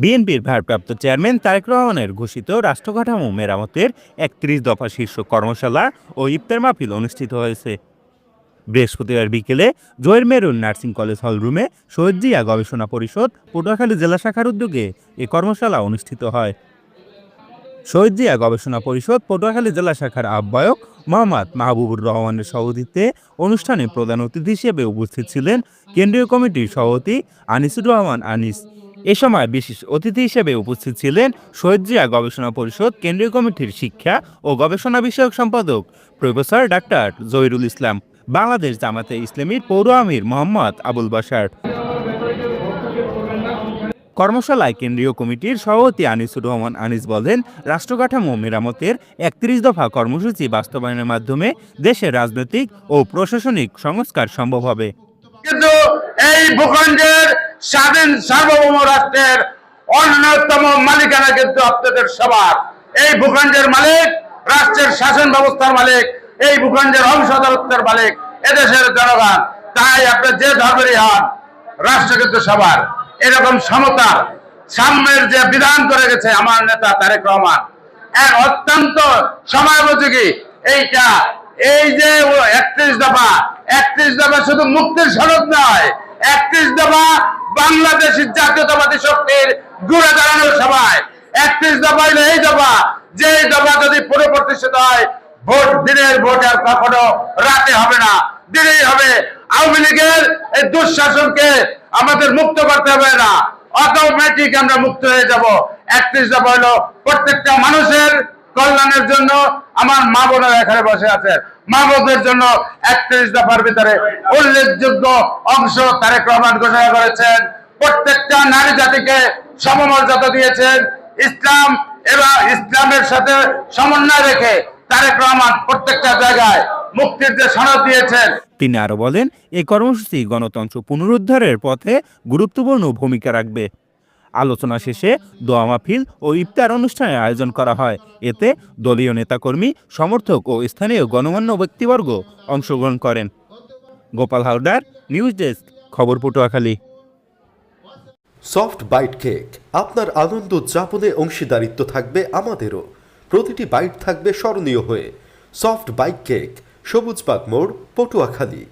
বিএনপির ভারপ্রাপ্ত চেয়ারম্যান তারেক রহমানের ঘোষিত রাষ্ট্রকাঠামো মেরামতের একত্রিশ দফা শীর্ষ কর্মশালা ও ইফতার মাহফিল অনুষ্ঠিত হয়েছে। বৃহস্পতিবার বিকেলে জয়ের মেরুন নার্সিং কলেজ হল রুমে শহীদ জিয়া গবেষণা পরিষদ পটুয়াখালী জেলা শাখার উদ্যোগে এ কর্মশালা অনুষ্ঠিত হয়। শহীদ জিয়া গবেষণা পরিষদ পটুয়াখালী জেলা শাখার আহ্বায়ক মোহাম্মদ মাহবুবুর রহমানের সভাপতিত্বে অনুষ্ঠানে প্রধান অতিথি হিসেবে উপস্থিত ছিলেন কেন্দ্রীয় কমিটির সভাপতি আনিসুর রহমান আনিস। এ সময় বিশেষ অতিথি হিসেবে উপস্থিত ছিলেন শহীদ জিয়া গবেষণা পরিষদ কেন্দ্রীয় কমিটির শিক্ষা ও গবেষণা বিষয়ক সম্পাদক প্রফেসর ডাক্তার জহিরুল ইসলাম, বাংলাদেশ জামাতে ইসলামীর পৌর আমির মোহাম্মদ আবুল বাশার। কর্মশালায় কেন্দ্রীয় কমিটির সভাপতি আনিসুর রহমান আনিস বলেন, রাষ্ট্রকাঠামো মেরামতের একত্রিশ দফা কর্মসূচি বাস্তবায়নের মাধ্যমে দেশের রাজনৈতিক ও প্রশাসনিক সংস্কার সম্ভব হবে। কিন্তু এই ভূখণ্ডের স্বাধীন সার্বভৌম রাষ্ট্রের অন্যতম মালিকানা কিন্তু আপনাদের সবার। এই ভূখণ্ডের মালিক, রাষ্ট্রের শাসন ব্যবস্থার মালিক, এই ভূখণ্ডের অংশধরত্বের মালিক, এদেশের জনগণ। তাই আপনি যে ধর্মেরই হন, রাষ্ট্র কিন্তু সবার। এরকম সমতার সাম্যের যে বিধান করে গেছে আমার নেতা তারেক রহমান, এক অত্যন্ত সময়োপযোগী এইটা, এই যে একত্রিশ দফা একত্রিশ দফা শুধু মুক্তির সনদ নয়, একত্রিশ দফা বাংলাদেশের জাতীয়তাবাদী শক্তির ঘুরে দাঁড়ানোর সবাই একত্রিশ দফা হইলে এই দফা যে দফা যদি পুরো প্রতিষ্ঠিত হয়, ভোট দিনের ভোট আর কখনো রাতে হবে না, দিনেই হবে। আওয়ামী লীগের এই দুঃশাসনকে আমাদের মুক্ত করতে হবে না। অটোমেটিক আমরা মুক্ত হয়ে যাব। একত্রিশ দফা হলো প্রত্যেকটা মানুষের কল্যাণের জন্য আমার মা বোনেরা এখানে বসে আছে। মা বোনদের জন্য একত্রিশ দফার ভিতরে উল্লেখযোগ্য অংশ তারেক রহমান ঘোষণা করেছেন। প্রত্যেকটা নারী জাতিকে সমমর্যাদা দিয়েছেন। ইসলাম এবং ইসলামের সাথে সমন্বয় রেখে তারেক রহমান প্রত্যেকটা জায়গায় মুক্তির যে সনদ দিয়েছেন। তিনি আরও বলেন এই কর্মসূচি গণতন্ত্র পুনরুদ্ধারের পথে গুরুত্বপূর্ণ ভূমিকা রাখবে। আলোচনা শেষে দোয়া মাহফিল ও ইফতার অনুষ্ঠানের আয়োজন করা হয়। এতে দলীয় নেতাকর্মী সমর্থক ও স্থানীয় গণমান্য ব্যক্তিবর্গ অংশগ্রহণ করেন। গোপাল হাওদার নিউজ ডেস্ক খবর পটুয়াখালী। সফট বাইট কেক আপনার আনন্দ উদযাপনে অংশীদারিত্ব থাকবে আমাদেরও। প্রতিটি বাইট থাকবে স্মরণীয় হয়ে। সফট বাইট কেক সবুজ পাক মোড় পটুয়াখালী।